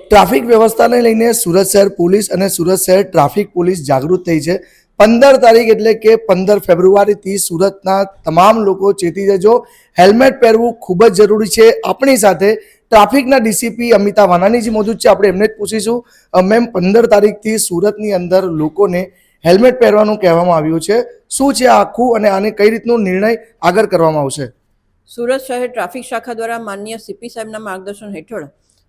Traffic વ્યવસ્થાને લઈને સુરત શહેર પોલીસ અને સુરત શહેર ટ્રાફિક પોલીસ જાગૃત થઈ છે. પંદર તારીખ એટલે કે પંદર ફેબ્રુઆરીથી સુરતના તમામ લોકો ચેતી જજો હેલ્મેટ પહેરવું ખૂબ જ જરૂરી છે. આપણી સાથે ટ્રાફિકના ડીસીપી અમિતા વાનાનીજી મોજૂદ છે. આપણે એમને જ પૂછીશું. મેમ, પંદર તારીખથી સુરતની અંદર લોકોને હેલ્મેટ પહેરવાનું કહેવામાં આવ્યું છે. શું છે આખું અને આને કઈ રીતનો નિર્ણય આગળ કરવામાં આવશે? સુરત શહેર ટ્રાફિક શાખા દ્વારા માન્ય સીપી સાહેબના માર્ગદર્શન હેઠળ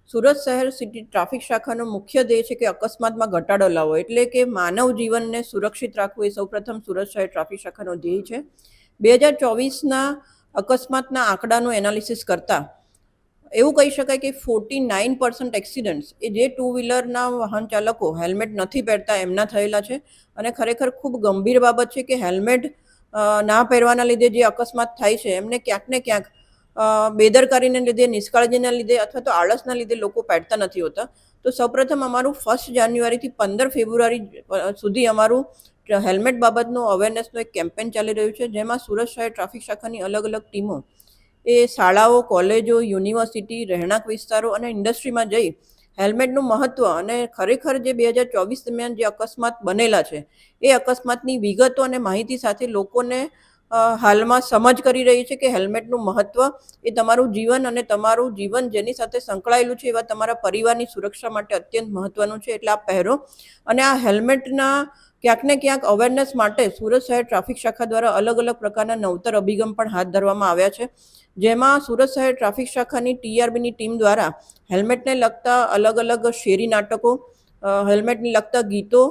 સુરત શહેર સિટી ટ્રાફિક શાખાનો મુખ્ય ધ્યેય છે કે અકસ્માતમાં ઘટાડો લાવવો. એટલે કે માનવ જીવનને સુરક્ષિત રાખવું એ સૌપ્રથમ સુરત શહેર ટ્રાફિક શાખાનો ધ્યેય છે. બે હજાર ચોવીસના અકસ્માતના આંકડાનું એનાલિસિસ કરતા એવું કહી શકાય કે ફોર્ટી નાઇન પર્સન્ટ એક્સિડન્ટ્સ એ જે ટુ વ્હીલરના વાહન ચાલકો હેલ્મેટ નથી પહેરતા એમના થયેલા છે. અને ખરેખર ખૂબ ગંભીર બાબત છે કે હેલ્મેટ ના પહેરવાના લીધે જે અકસ્માત થાય છે, એમને ક્યાંક ને ક્યાંક બેદરકારીને લીધે, નિષ્કાળજીના લીધે અથવા તો આળસના લીધે લોકો પેટતા નથી હોતા. તો સૌપ્રથમ અમારું ફર્સ્ટ જાન્યુઆરીથી પંદર ફેબ્રુઆરી સુધી અમારું હેલ્મેટ બાબતનું અવેરનેસનું એક કેમ્પેન ચાલી રહ્યું છે, જેમાં સુરત શહેર ટ્રાફિક શાખાની અલગ અલગ ટીમો એ શાળાઓ, કોલેજો, યુનિવર્સિટી, રહેણાંક વિસ્તારો અને ઇન્ડસ્ટ્રીમાં જઈ હેલ્મેટનું મહત્ત્વ અને ખરેખર જે બે હજાર ચોવીસ દરમિયાન જે અકસ્માત બનેલા છે, એ અકસ્માતની વિગતો અને માહિતી સાથે લોકોને હાલમાં સમજ કરી રહી છે કે હેલ્મેટનું મહત્ત્વ એ તમારું જીવન અને તમારું જીવન જેની સાથે સંકળાયેલું છે એવા તમારા પરિવારની સુરક્ષા માટે અત્યંત મહત્ત્વનું છે. એટલે આ પહેરો. અને આ હેલ્મેટના ક્યાંક ને ક્યાંક અવેરનેસ માટે સુરત શહેર ટ્રાફિક શાખા દ્વારા અલગ અલગ પ્રકારના નવતર અભિગમ પણ હાથ ધરવામાં આવ્યા છે. જેમાં સુરત શહેર ટ્રાફિક શાખાની ટીઆરબીની ટીમ દ્વારા હેલ્મેટને લગતા અલગ અલગ શેરી નાટકો હેલ્મેટને લગતા ગીતો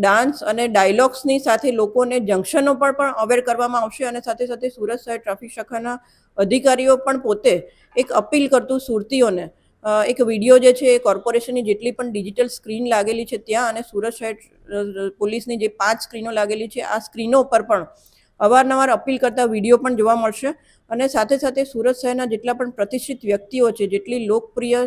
ડાન્સ અને ડાયલોગ્સની સાથે લોકોને જંકશનો પર પણ અવેર કરવામાં આવશે અને સાથે સાથે સુરત શહેર ટ્રાફિક શાખાના અધિકારીઓ પણ પોતે એક અપીલ કરતું સુરતીઓને એક વીડિયો જે છે એ કોર્પોરેશનની જેટલી પણ ડિજિટલ સ્ક્રીન લાગેલી છે ત્યાં અને સુરત શહેર પોલીસની જે પાંચ સ્ક્રીનો લાગેલી છે, આ સ્ક્રીનો પર પણ અવારનવાર અપીલ કરતા વીડિયો પણ જોવા મળશે અને સાથે સાથે સુરત શહેરના જેટલા પણ પ્રતિષ્ઠિત વ્યક્તિઓ છે, જેટલી લોકપ્રિય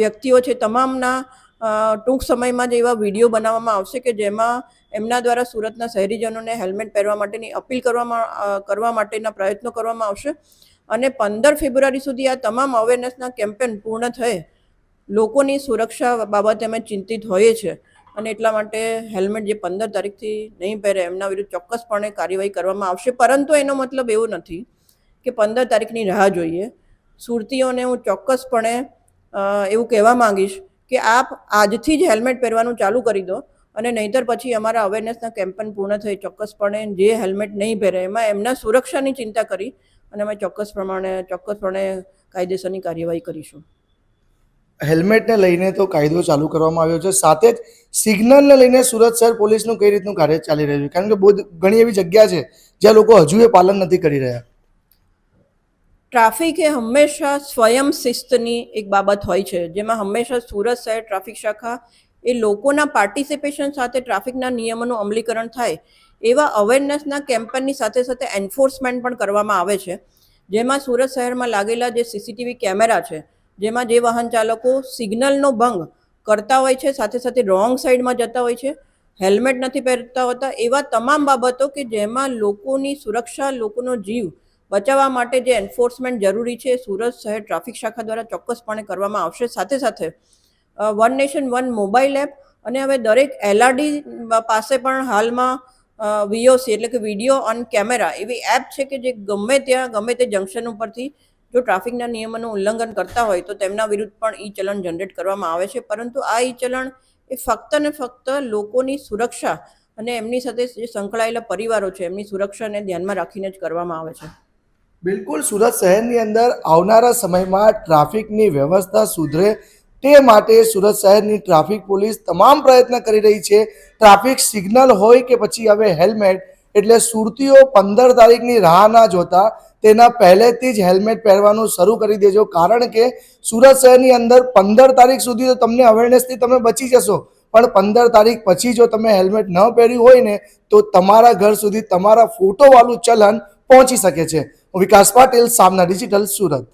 વ્યક્તિઓ છે, તમામના ટૂંક સમયમાં જ એવા વીડિયો બનાવવામાં આવશે કે જેમાં એમના દ્વારા સુરતના શહેરીજનોને હેલ્મેટ પહેરવા માટેની અપીલ કરવામાં કરવા માટેના પ્રયત્નો કરવામાં આવશે. અને પંદર ફેબ્રુઆરી સુધી આ તમામ અવેરનેસના કેમ્પેન પૂર્ણ થયે. લોકોની સુરક્ષા બાબતે અમે ચિંતિત હોઈએ છીએ. અને એટલા માટે હેલ્મેટ જે પંદર તારીખથી નહીં પહેરે એમના વિરુદ્ધ ચોક્કસપણે કાર્યવાહી કરવામાં આવશે. પરંતુ એનો મતલબ એવો નથી કે પંદર તારીખની રાહ જોઈએ. સુરતીઓને હું ચોક્કસપણે એવું કહેવા માંગીશ કે આપ આજથી જ હેલ્મેટ પહેરવાનું ચાલુ કરી દો અને નહીંતર પછી અમારા અવેરનેસના કેમ્પન પૂર્ણ થઈ ચોક્કસપણે જે હેલ્મેટ નહીં પહેરે એમાં એમના સુરક્ષાની ચિંતા કરી અને અમે ચોક્કસ પ્રમાણે ચોક્કસપણે કાયદેસરની કાર્યવાહી કરીશું. હેલ્મેટને લઈને તો કાયદો ચાલુ કરવામાં આવ્યો છે. સાથે જ સિગ્નલને લઈને સુરત શહેર પોલીસનું કઈ રીતનું કાર્ય ચાલી રહ્યું છે? કારણ કે બહુ ઘણી એવી જગ્યા છે જ્યાં લોકો હજુ એ પાલન નથી કરી રહ્યા. ટ્રાફિક એ હંમેશા સ્વયં શિસ્તની એક બાબત હોય છે, જેમાં હંમેશા સુરત શહેર ટ્રાફિક શાખા એ લોકોના પાર્ટિસિપેશન સાથે ટ્રાફિકના નિયમોનું અમલીકરણ થાય, એવા અવેરનેસના કેમ્પેનની સાથે સાથે એન્ફોર્સમેન્ટ પણ કરવામાં આવે છે. જેમાં સુરત શહેરમાં લાગેલા જે સીસીટીવી કેમેરા છે, જેમાં જે વાહન ચાલકો સિગ્નલનો ભંગ કરતા હોય છે, સાથે સાથે રોંગ સાઈડમાં જતા હોય છે, હેલ્મેટ નથી પહેરતા હોતા, એવા તમામ બાબતો કે જેમાં લોકોની સુરક્ષા, લોકોનો જીવ બચાવવા માટે જે એન્ફોર્સમેન્ટ જરૂરી છે, સુરત શહેર ટ્રાફિક શાખા દ્વારા ચોક્કસપણે કરવામાં આવશે. સાથે સાથે one nation one mobile app અને હવે દરેક એલઆરડી પાસે પણ હાલમાં વીઓસી એટલે કે વીડિયો ઓન કેમેરા એવી એપ છે કે જે ગમે ત્યાં, ગમે તે જંકશન ઉપરથી જો ટ્રાફિકના નિયમોનું ઉલ્લંઘન કરતા હોય તો તેમના વિરુદ્ધ પણ ઈ ચલણ જનરેટ કરવામાં આવે છે. પરંતુ આ ઈ ચલણ એ ફક્ત ને ફક્ત લોકોની સુરક્ષા અને એમની સાથે જે સંકળાયેલા પરિવારો છે, એમની સુરક્ષાને ધ્યાનમાં રાખીને જ કરવામાં આવે છે. બિલકુલ સુરત શહેરની અંદર આવનારા સમયમાં ટ્રાફિકની વ્યવસ્થા સુધરે તે માટે સુરત શહેરની ટ્રાફિક પોલીસ તમામ પ્રયત્ન કરી રહી છે. ટ્રાફિક સિગ્નલ હોય કે પછી હવે હેલ્મેટ, એટલે સુરતીઓ પંદર તારીખની રાહ ના જોતા તેના પહેલેથી જ હેલ્મેટ પહેરવાનું શરૂ કરી દેજો. કારણ કે સુરત શહેરની અંદર પંદર તારીખ સુધી તો તમને અવેરનેસથી તમે બચી જશો. પણ પંદર તારીખ પછી જો તમે હેલ્મેટ ન પહેર્યું હોય ને, તો તમારા ઘર સુધી તમારા ફોટોવાળું ચલન પહોંચી શકે છે. વિકાસ પાટીલ સામના ડિજિટલ સુરત.